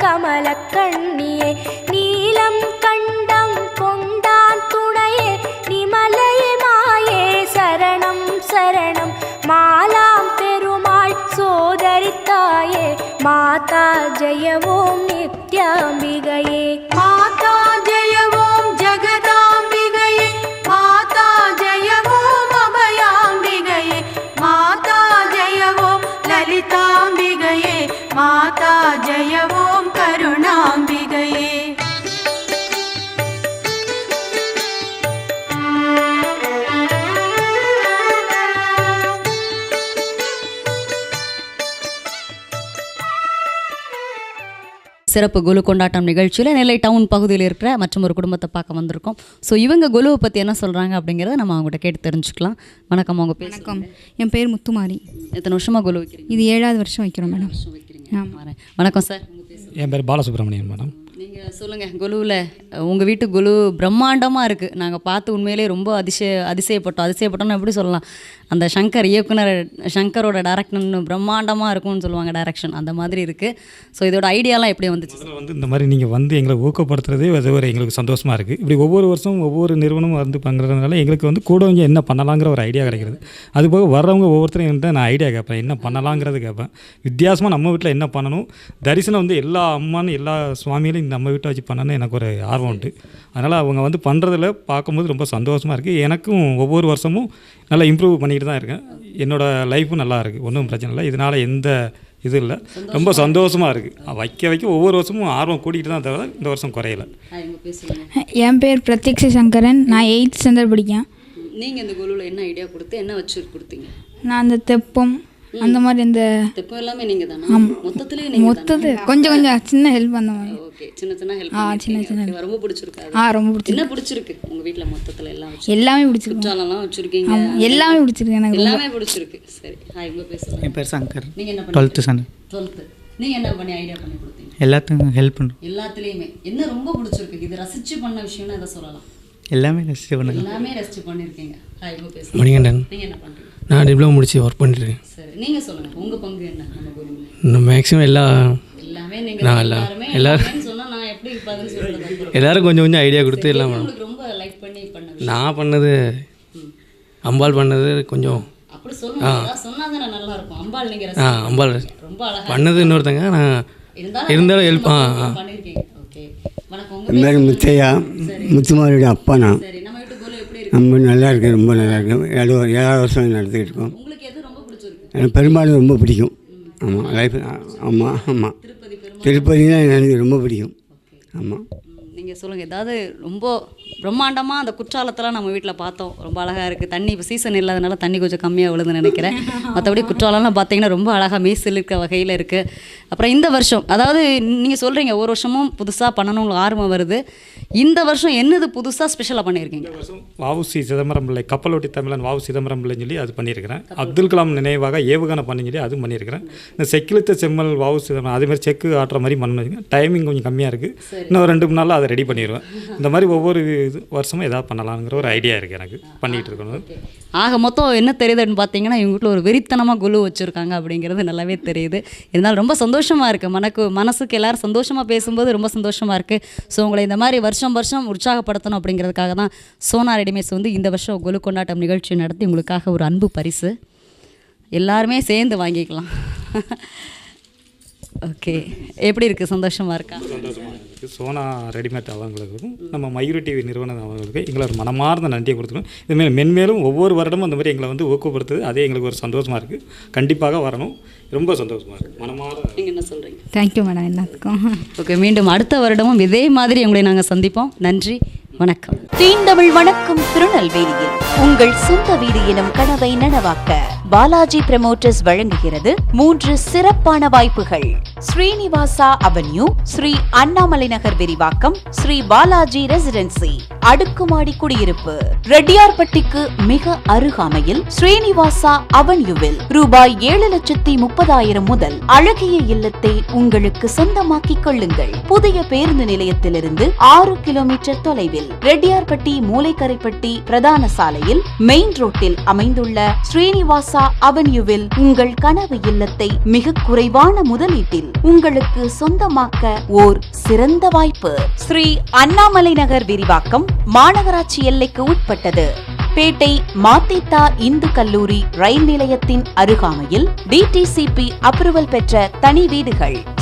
கமல கண்ணியே நீலம் கண்டம் கொண்டான் துணையே நிமலையே மாயே சரணம் சரணம். மாலாம் பெருமாள் சோதரித்தாயே மாதா ஜெயவோம் நித்யாம்பிகையே. சிறப்பு குலு கொண்டாட்டம் நிகழ்ச்சியில் நெல்லை டவுன் பகுதியில் இருக்கிற மற்றும் ஒரு குடும்பத்தை பார்க்க வந்திருக்கோம். ஸோ இவங்க குலுவை பற்றி என்ன சொல்கிறாங்க அப்படிங்கிறத நம்ம அவங்ககிட்ட கேட்டு தெரிஞ்சுக்கலாம். வணக்கம் அவங்க பேர் வணக்கம். என் பேர் முத்துமாரி. எத்தனை வருஷமாக குலு வைக்கிறீங்க? இது ஏழாவது வருஷம் வைக்கிறோம் மேடம். வணக்கம் சார். என் பேர் பாலசுப்ரமணியன் மேடம். நீங்கள் சொல்லுங்கள் குலுவில் உங்கள் வீட்டு குலு பிரம்மாண்டமாக இருக்குது நாங்கள் பார்த்து உண்மையிலே ரொம்ப அதிசய அதிசயப்பட்டோம். அதிசயப்பட்டோம்னு எப்படி சொல்லலாம்? அந்த சங்கர் இயக்குனர் சங்கரோட டேரக்டர்னு பிரம்மாண்டமாக இருக்கும்னு சொல்லுவாங்க டேரக்ஷன் அந்த மாதிரி இருக்குது ஸோ இதோட ஐடியாலாம் எப்படி வந்துச்சு? வந்து இந்த மாதிரி நீங்கள் வந்து எங்களை ஊக்கப்படுத்துறதே அது ஒரு எங்களுக்கு சந்தோஷமாக இருக்குது இப்படி ஒவ்வொரு வருஷமும் ஒவ்வொரு நிறுவனமும் வந்து பண்ணுறதுனால எங்களுக்கு வந்து கூட இங்கே என்ன பண்ணலாங்கிற ஒரு ஐடியா கிடைக்கிறது. அது போக வர்றவங்க ஒவ்வொருத்தரும் என்கிட்ட நான் ஐடியா கேட்பேன். என்ன பண்ணலாங்கிறது கேட்பேன். வித்தியாசமாக நம்ம வீட்டில் என்ன பண்ணணும்? தரிசனம் வந்து எல்லா அம்மான்னு எல்லா சுவாமியிலும் நம்ம வீட்டை வச்சு பண்ணணும்னு எனக்கு ஒரு ஆர்வம் உண்டு. அதனால் அவங்க வந்து பண்ணுறதுல பார்க்கும்போது ரொம்ப சந்தோஷமாக இருக்குது எனக்கும் ஒவ்வொரு வருஷமும் நல்லா இம்ப்ரூவ் பண்ணிக்கிட்டு தான் இருக்கேன். என்னோடய லைஃப்பும் நல்லா இருக்குது ஒன்றும் பிரச்சனை இல்லை. இதனால் எந்த இது இல்லை. ரொம்ப சந்தோஷமாக இருக்குது வைக்க வைக்க ஒவ்வொரு வருஷமும் ஆர்வம் கூட்டிகிட்டு தான் தவிர இந்த வருஷம் குறையல. என் பேர் பிரத்யக்ஷ சங்கரன். நான் எயித் ஸ்டாண்டர்ட் படிக்கேன் நீங்கள் இந்த குலுவில் என்ன ஐடியா கொடுத்து என்ன வச்சு கொடுத்தீங்க? நான் அந்த தெப்பம் அந்த மாதிரி இந்த தெப்பம் எல்லாமே நீங்கள் தானா மொத்தத்துலேயே நீங்கள் மொத்தது கொஞ்சம் கொஞ்சம் சின்ன ஹெல்ப் அந்த மாதிரி. ஓகே. சின்ன சின்ன ஹெல்ப் ஆ, சின்ன சின்ன ரொம்ப பிடிச்சிருக்கு. ஆ ரொம்ப பிடிச்சி என்ன பிடிச்சிருக்கு? உங்கள் வீட்டில் மொத்தத்தில் எல்லாம் எல்லாமே பிடிச்சிருக்கு. குற்றாலம்லாம் வச்சுருக்கீங்க. எல்லாமே பிடிச்சிருக்கு எனக்கு. எல்லாமே பிடிச்சிருக்கு. சரி ஹாய் உங்கள் பேசுகிறேன் என் பேர் சங்கர். நீங்கள் என்ன டுவெல்த்து ஸ்டாண்டர்ட் டுவெல்த்து நீங்கள் என்ன பண்ணி ஐடியா பண்ணி கொடுத்தீங்க? எல்லாத்துக்கும் ஹெல்ப் பண்ணுறோம் எல்லாத்துலேயுமே. என்ன ரொம்ப பிடிச்சிருக்கு? இது ரசிச்சு பண்ண விஷயம்னு எதை சொல்லலாம்? எல்லாமே ரசிச்சு பண்ணுங்க எல்லாமே ரசிச்சு பண்ணியிருக்கீங்க ஹாய் மணிகண்டன். என்ன பண்ணுறீங்க நான் டிப்ளமோ முடிச்சு ஒர்க் பண்ணிட்டுருக்கேன். சரி நீங்கள் சொல்லுங்கள் உங்கள் பங்கு என்ன? நம்ம மேக்ஸிமம் எல்லா எல்லாமே எல்லாம் எல்லாருமே எல்லாரும் எல்லாரும் கொஞ்சம் கொஞ்சம் ஐடியா கொடுத்து எல்லாம் பண்ணோம் உங்களுக்கு ரொம்ப லைக் பண்ணி பண்ண விஷயம். நான் பண்ணது அம்பாள் பண்ணது கொஞ்சம் அப்படி சொல்லுங்க ஏதாவது சொன்னா தானே நல்லா இருக்கும் அம்பாள் நீங்க ஆ ரசிக்கிறீங்க. அம்பாள் ரொம்ப அழகா பண்ணது இன்னொருத்தங்க நான் இருந்தாலும் help- ஆ, ஆ. பண்ணிருக்கீங்க. ஓகே. வணக்கம். உங்க என் பேர் முத்தையா முத்துமாரியோட அப்பா நான். சரி. நம்ம வீட்டு கோலம் எப்படி இருக்கு? ரொம்ப நல்லா இருக்கு ரொம்ப நல்லா இருக்கு ஏழு ஏழாவது வருஷம் நடத்திக்கிட்டு இருக்கோம். உங்களுக்கு எது ரொம்ப பிடிச்சிருக்கு? எனக்கு பெருமாள் ரொம்ப பிடிக்கும். ஆமாம் லைஃப் ஆமாம் ஆமாம் திருப்பதி தான் எனக்கு ரொம்ப பிடிக்கும். ஆமாம் ம், நீங்க சொல்லுங்க ஏதாவது ரொம்ப பிரம்மாண்டமா அந்த குற்றாலத்தெல்லாம் நம்ம வீட்டில் பார்த்தோம். ரொம்ப அழகா இருக்கு. தண்ணி இப்போ சீசன் இல்லாதனால தண்ணி கொஞ்சம் கம்மியாக விழுதுன்னு நினைக்கிறேன். மற்றபடி குற்றாலம்லாம் பார்த்தீங்கன்னா ரொம்ப அழகா மேய்ச்சல் இருக்க வகையில் இருக்கு. அப்புறம் இந்த வருஷம் அதாவது நீங்க சொல்றீங்க ஒரு வருஷமும் புதுசா பண்ணணும் உங்களுக்கு ஆர்வம் வருது. இந்த வருஷம் என்னது புதுசா ஸ்பெஷலாக பண்ணியிருக்கீங்க வவுசி சிதம்பரம் பிள்ளை கப்பலோட்டி தமிழன் வாவு சிதம்பரம் பிள்ளைன்னு சொல்லி அது பண்ணியிருக்கிறேன் அப்துல் கலாம் நினைவாக ஏவுகணை பண்ணி சொல்லி அதுவும் பண்ணியிருக்கிறேன் இந்த செக்கிழுத்த செம்மல் வாவு சிதம்பரம் அதே மாதிரி செக்கு ஆட்டுற மாதிரி பண்ணணும் டைமிங் கொஞ்சம் கம்மியாக இருக்குது இன்னும் ரெண்டு மூணு நாளில் அதை ரெடி பண்ணிடுவேன். இந்த மாதிரி ஒவ்வொரு இது வருஷமும் எதாவது பண்ணலாங்கிற ஒரு ஐடியா இருக்குது எனக்கு. பண்ணிகிட்டு இருக்கணும். ஆக மொத்தம் என்ன தெரியுதுன்னு பார்த்தீங்கன்னா இவங்க வீட்டில் ஒரு வெறித்தனமாக குழு வச்சுருக்காங்க அப்படிங்கிறது நல்லாவே தெரியுது. இருந்தாலும் ரொம்ப சந்தோஷமாக இருக்குது மனக்கு மனசுக்கு எல்லாரும் சந்தோஷமாக பேசும்போது ரொம்ப சந்தோஷமாக இருக்குது ஸோ உங்களை இந்த மாதிரி வருஷம் வருஷம் உற்சாகப்படுத்தணும் அப்படிங்கிறதுக்காக தான் சோனா ரெடிமேஸ் வந்து இந்த வருஷம் கொலு கொண்டாட்டம் நிகழ்ச்சி நடத்தி உங்களுக்காக ஒரு அன்பு பரிசு. எல்லாருமே சேர்ந்து வாங்கிக்கலாம். ஓகே. எப்படி இருக்குது சந்தோஷமாக இருக்கா? சந்தோஷமாக இருக்குது சோனா ரெடிமேட் அவங்களுக்கும் நம்ம மயூரி டிவி நிறுவனம் அவங்களுக்கு எங்களை ஒரு மனமார்ந்த நன்றியை கொடுத்துக்கணும் இதுமாரி மென்மேலும் ஒவ்வொரு வருடமும் அந்த மாதிரி எங்களை வந்து ஊக்கப்படுத்துது. அதே எங்களுக்கு ஒரு சந்தோஷமாக இருக்குது கண்டிப்பாக வரணும். ரொம்ப சந்தோஷமாக இருக்குது மனமார நீங்கள் என்ன சொல்கிறீங்க தேங்க்யூ மேடம் எல்லாத்துக்கும். ஓகே மீண்டும் அடுத்த வருடமும் இதே மாதிரி உங்களை நாங்கள் சந்திப்போம். நன்றி வணக்கம். தீண்டமிழ் வணக்கம் திருநெல்வேலியில். உங்கள் சொந்த வீடு எனும் கனவை நனவாக்க. பாலாஜி பிரமோட்டர்ஸ் வழங்குகிறது மூன்று சிறப்பான வாய்ப்புகள். ஸ்ரீனிவாசா அவென்யூ ஸ்ரீ அண்ணாமலை நகர் விரிவாக்கம் ஸ்ரீ பாலாஜி ரெசிடென்சி அடுக்குமாடி குடியிருப்பு. ரெட்டியார்பட்டிக்கு மிக அருகாமையில் ஸ்ரீனிவாசா அவென்யூவில் ரூபாய் ஏழு லட்சத்தி முப்பதாயிரம் முதல் அழகிய இல்லத்தை உங்களுக்கு சொந்தமாக்கிக் கொள்ளுங்கள். புதிய பேருந்து நிலையத்திலிருந்து ஆறு கிலோமீட்டர் தொலைவில் ரெட்டியார்பட்டி மூளைக்கரைப்பட்டி பிரதான சாலையில் மெயின் ரோட்டில் அமைந்துள்ள ஸ்ரீனிவாசா அவென்யூவில் உங்கள் கனவு இல்லத்தை மிக குறைவான முதலீட்டில் உங்களுக்கு சொந்தமாக்க ஓர் சிறந்த வாய்ப்பு. ஸ்ரீ அண்ணாமலை நகர் விரிவாக்கம் மாநகராட்சி எல்லைக்கு உட்பட்டது. பேட்டை மாத்தித்தா இந்து கல்லூரி ரயில் நிலையத்தின் அருகாமையில் டிடிசிபி அப்ரூவல் பெற்ற தனி வீடுகள்.